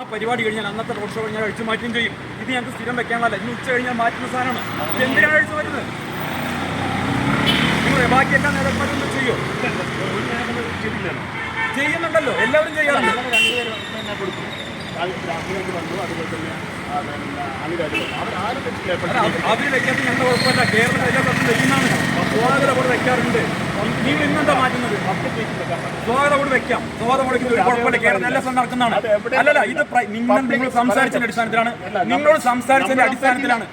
ആ പരിപാടി കഴിഞ്ഞാൽ അന്നത്തെ റോഡ് ഷോ കഴിഞ്ഞാൽ അഴിച്ചു മാറ്റുകയും ചെയ്യും. ഇത് ഞങ്ങൾക്ക് സ്ഥിരം വെക്കാനുള്ള ഇന്ന് ഉച്ച കഴിഞ്ഞാൽ മാറ്റുന്ന സാധനമാണ്. എന്തിനാണ് അഴിച്ചു മാറ്റുന്നത്? നിങ്ങൾ ബാക്കിയെല്ലാം നേതാക്കന്മാരൊന്നും ചെയ്യോ? ചെയ്യുന്നുണ്ടല്ലോ എല്ലാവരും ചെയ്യാറുണ്ട്. അവർ വെക്കാത്ത ഞങ്ങളുടെ കുഴപ്പമില്ല കേരളത്തിൽ എല്ലാ സ്ഥലത്തും വെക്കുന്നതാണ് പോകാതെ അവിടെ വെക്കാറുണ്ട്. നിങ്ങൾ ഇന്നെന്താ മാറ്റുന്നത്? സ്വാഗതം കൂടെ വെക്കാം. സ്വാഗതം കൊടുക്കുന്നത് കുഴപ്പമില്ല. കേരളം നല്ല സ്ഥലം നടക്കുന്നതാണ്. അല്ലല്ല ഇത് നിങ്ങൾ നിങ്ങൾ സംസാരിച്ചതിന്റെ അടിസ്ഥാനത്തിലാണ്. നിങ്ങളോട് സംസാരിച്ചതിന്റെ അടിസ്ഥാനത്തിലാണ്.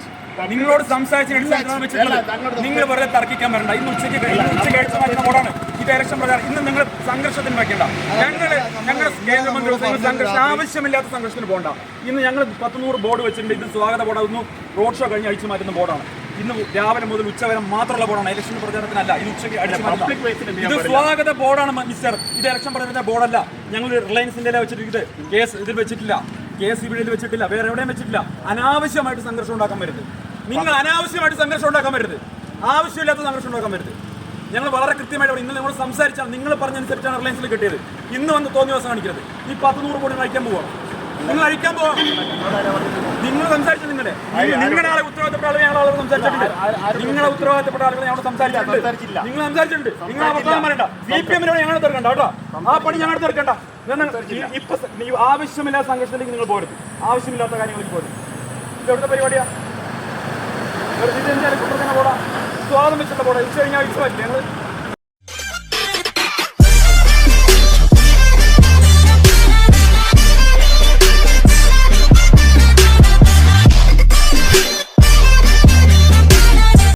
നിങ്ങളോട് സംസാരിച്ചതിന്റെ അടിസ്ഥാനത്തിലാണ് വെച്ചിട്ടുള്ളത്. നിങ്ങൾ വെറുതെ തർക്കിക്കാൻ വരണ്ട. ഇന്ന് ഉച്ചയ്ക്ക് ഉച്ചയ്ക്ക് അടിച്ചു മാറ്റുന്ന കൂടാണ് ഈ ഇലക്ഷൻ പ്രകാരം ഇന്ന് നിങ്ങൾ സംഘർഷത്തിന് വയ്ക്കണ്ട ഞങ്ങൾ ഞങ്ങളുടെ കേന്ദ്രമന്ത്രി സംഘർഷം ആവശ്യമില്ലാത്ത സംഘർഷത്തിന് പോകണ്ട. ഇന്ന് ഞങ്ങൾ പത്തുനൂറ് ബോർഡ് വെച്ചിട്ടുണ്ട്. ഇത് സ്വാഗത ബോർഡാകുന്നു. റോഡ് ഷോ കഴിഞ്ഞ് അഴിച്ചു മാറ്റുന്ന ബോർഡാണ്. ഇന്ന് രാവിലെ മുതൽ ഉച്ചവരെ മാത്രമുള്ള ബോർഡാണ് ഇലക്ഷൻ പ്രചാരണത്തിനല്ല ഇത് ഉച്ചയ്ക്ക് ഇത് സ്വാഗത ബോർഡാണ് മിസ്റ്റർ ഇത് ഇലക്ഷൻ പ്രചാരണത്തിന്റെ ബോർഡല്ല ഞങ്ങൾ റിലയൻസിന്റെ വെച്ചിട്ട് ഇത് കേസ് ഇതിൽ വെച്ചിട്ടില്ല. കെ എസ് ബിയിൽ വെച്ചിട്ടില്ല. വേറെ എവിടെയും വെച്ചിട്ടില്ല. അനാവശ്യമായിട്ട് സംഘർഷം ഉണ്ടാക്കാൻ വരുത് നിങ്ങൾ അനാവശ്യമായിട്ട് സംഘർഷം ഉണ്ടാക്കാൻ വരുത് ആവശ്യമില്ലാത്ത സംഘർഷം ഉണ്ടാക്കാൻ വരുത് ഞങ്ങൾ വളരെ കൃത്യമായിട്ട്. ഇന്ന് നമ്മൾ സംസാരിച്ചാണ് നിങ്ങൾ പറഞ്ഞനുസരിച്ചാണ് റിലയൻസിൽ കിട്ടിയത്. ഇന്ന് വന്ന് തോന്നിയ ദിവസം കാണിക്കരുത്. ഈ പത്ത് നൂറ് കോടി അഴിക്കാൻ പോവാം. നിങ്ങൾ അഴിക്കാൻ പോവാം. നിങ്ങൾ സംസാരിച്ചു നിങ്ങളുടെ ആളെ ഉത്തരവാദിത്തപ്പെട്ട ആളുകൾ ഞങ്ങൾ ആളുകൾ സംസാരിച്ചിട്ടുണ്ട്. നിങ്ങളെ ഉത്തരവാദിത്തപ്പെട്ട ആളുകൾ സംസാരിച്ചിട്ടുണ്ട്. നിങ്ങൾ സംസാരിച്ചിട്ടുണ്ട്. നിങ്ങൾ ആ വർത്തമാനം പറയണ്ട. സി പി എമ്മിനോട് ഞങ്ങൾ തീർക്കണ്ട കേട്ടോ. ആ പണി ഞങ്ങൾ തീർക്കണ്ട. ഇപ്പൊ ആവശ്യമില്ലാത്ത സംഘർഷത്തിലേക്ക് നിങ്ങൾ പോരുത്. ആവശ്യമില്ലാത്ത കാര്യങ്ങളിൽ പോരുത്. ഇതെവിടുത്തെ പരിപാടിയാ? വെറുതെ പോടാ വെച്ചിട്ട് പോടാ ഉച്ച കഴിഞ്ഞാൽ ഉച്ച പറ്റില്ല ഞങ്ങൾ